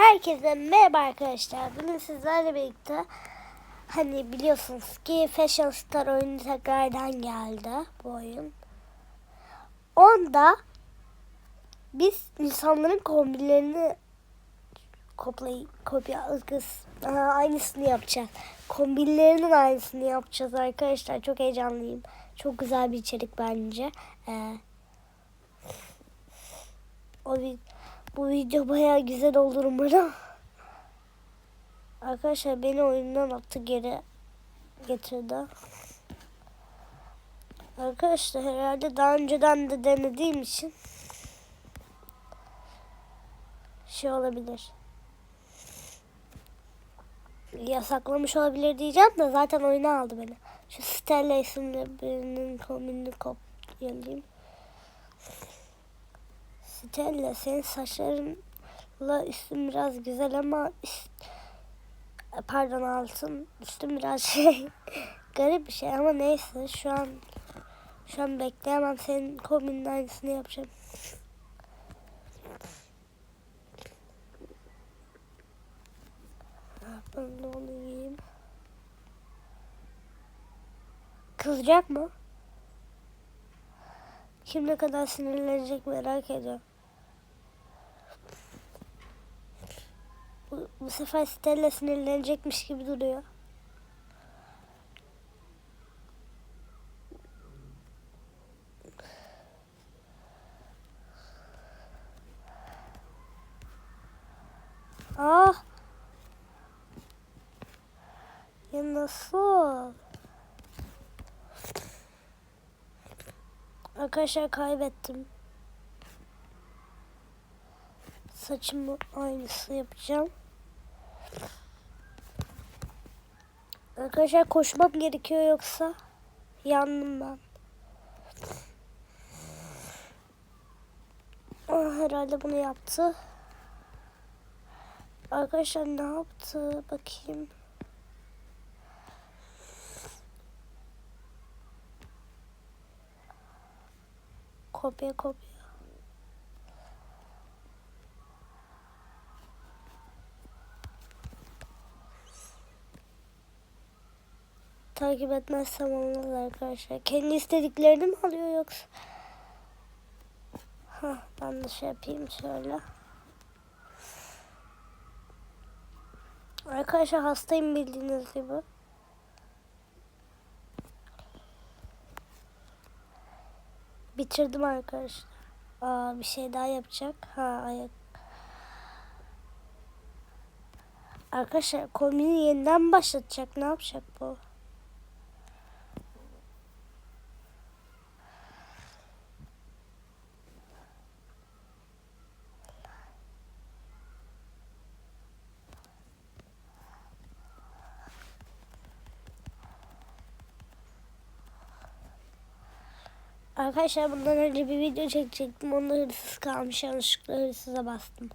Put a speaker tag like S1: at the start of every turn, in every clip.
S1: Herkese merhaba arkadaşlar. Bugün sizlerle birlikte hani biliyorsunuz ki Fashion Star oyunu tekrardan geldi bu oyun. Onda biz insanların kombinlerini kopyayı kopya kız Aa, aynısını yapacağız. Kombinlerinin aynısını yapacağız arkadaşlar. Çok heyecanlıyım. Çok güzel bir içerik bence. Ee, o vi- bu video bayağı güzel olur umarım. Arkadaşlar beni oyundan attı geri getirdi. Arkadaşlar herhalde daha önceden de denediğim için şey olabilir. Yasaklamış olabilir diyeceğim de zaten oyuna aldı beni. Şu Stella isimli birinin kombinini kopyalayayım. Stella senin saçlarınla üstün biraz güzel ama üst- pardon altın üstün biraz şey garip bir şey ama neyse şu an şu an bekleyemem senin kombinin aynısını yapacağım. Ben de onu giyeyim. Kızacak mı? Kim ne kadar sinirlenecek merak ediyorum. Bu, sefer Stella sinirlenecekmiş gibi duruyor. Ah. Ya nasıl? Arkadaşlar kaybettim. Saçımı aynısı yapacağım. Arkadaşlar koşmam gerekiyor yoksa yandım ben. Ah, herhalde bunu yaptı. Arkadaşlar ne yaptı? Bakayım. Kopya kopya. Takip etmezsem olmaz arkadaşlar. Kendi istediklerini mi alıyor yoksa? Hah, ben de şey yapayım şöyle. Arkadaşlar hastayım bildiğiniz gibi. Bitirdim arkadaşlar. Aa, bir şey daha yapacak. Ha ayak. Arkadaşlar kombini yeniden başlatacak. Ne yapacak bu? Arkadaşlar bundan önce bir video çekecektim. Onda hırsız kalmış. Yanlışlıkla hırsıza bastım.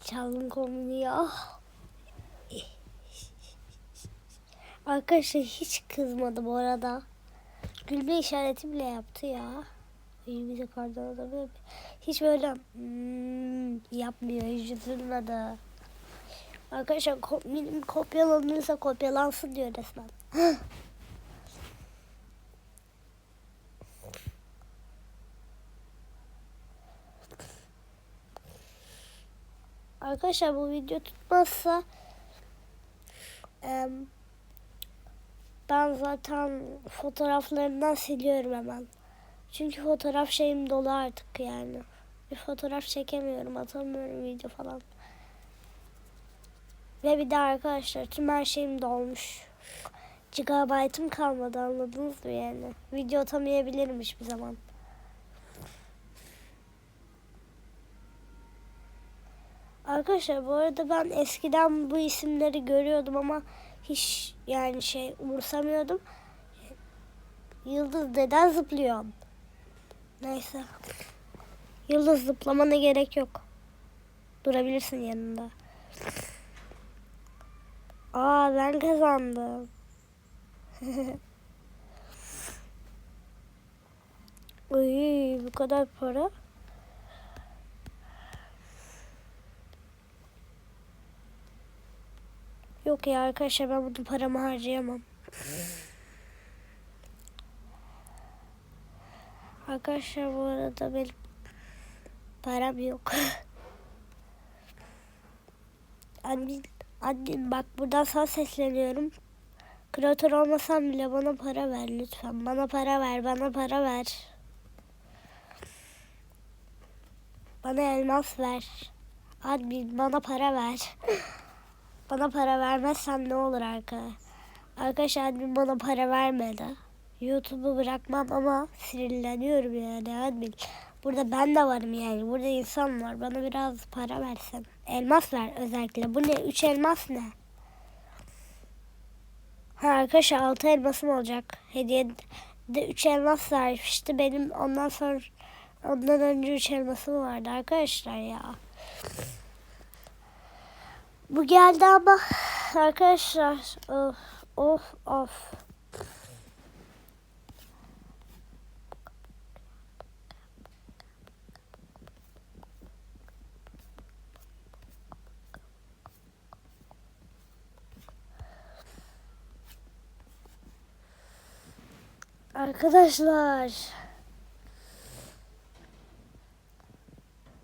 S1: Çaldım kombini ya. Arkadaşlar hiç kızmadı bu arada. Gülme işareti bile yaptı ya. Bize kardan adam Hiç böyle hmm, yapmıyor. Hiç üzülmedi. Arkadaşlar kombinim kopyalanırsa kopyalansın diyor resmen. Arkadaşlar bu video tutmazsa ben zaten fotoğraflarından siliyorum hemen. Çünkü fotoğraf şeyim dolu artık yani. Bir fotoğraf çekemiyorum, atamıyorum video falan. Ve bir de arkadaşlar tüm her şeyim dolmuş. Gigabyte'ım kalmadı anladınız mı yani? Video atamayabilirim hiçbir zaman. Arkadaşlar bu arada ben eskiden bu isimleri görüyordum ama hiç yani şey umursamıyordum. Yıldız neden zıplıyor? Neyse. Yıldız zıplamana gerek yok. Durabilirsin yanında. Aa ben kazandım. Uy bu kadar para. Yok ya arkadaşlar ben bunu paramı harcayamam. Arkadaşlar bu arada benim param yok. Annem, annem bak buradan sana sesleniyorum. Kreatör olmasam bile bana para ver lütfen. Bana para ver, bana para ver. Bana elmas ver. Admin bana para ver. bana para vermezsen ne olur arka? Arkadaşlar admin bana para vermedi. YouTube'u bırakmam ama sinirleniyorum yani admin. Burada ben de varım yani. Burada insan var. Bana biraz para versen. Elmas ver özellikle. Bu ne? Üç elmas ne? Ha arkadaşlar altı elmasım olacak. Hediye de üç elmas vermişti. Benim ondan sonra ondan önce üç elmasım vardı arkadaşlar ya. Bu geldi ama arkadaşlar of of of. Arkadaşlar.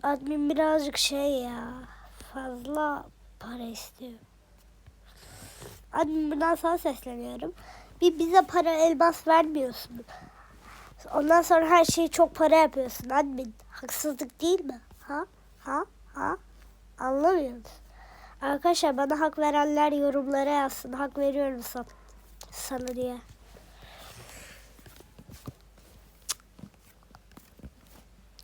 S1: Admin birazcık şey ya. Fazla para istiyor. Admin buradan sana sesleniyorum. Bir bize para elmas vermiyorsun. Ondan sonra her şeyi çok para yapıyorsun admin. Haksızlık değil mi? Ha? Ha? Ha? Anlamıyor musun? Arkadaşlar bana hak verenler yorumlara yazsın. Hak veriyorum sana, sana diye.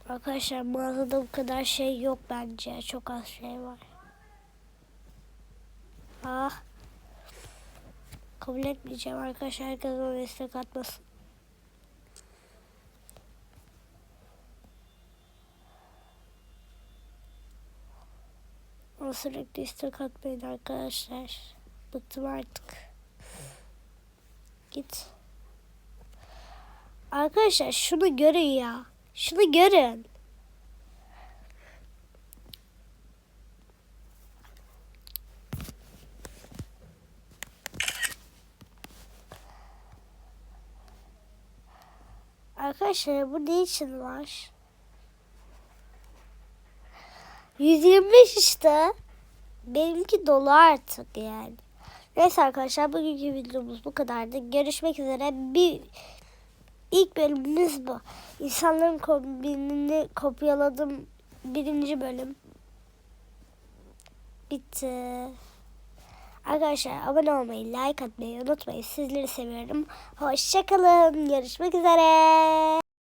S1: Arkadaşlar mağazada bu kadar şey yok bence. Çok az şey var. Ah. Kabul etmeyeceğim arkadaşlar. Herkes bana destek atmasın. Ama sürekli istek atmayın arkadaşlar. Bıktım artık. Git. Arkadaşlar şunu görün ya. Şunu görün. Arkadaşlar bu ne için var? 125 işte. Benimki dolu artık yani. Neyse arkadaşlar bugünkü videomuz bu kadardı. Görüşmek üzere. Bir ilk bölümümüz bu. İnsanların kombinini kopyaladım. Birinci bölüm. Bitti. Arkadaşlar abone olmayı, like atmayı unutmayın. Sizleri seviyorum. Hoşçakalın. Görüşmek üzere.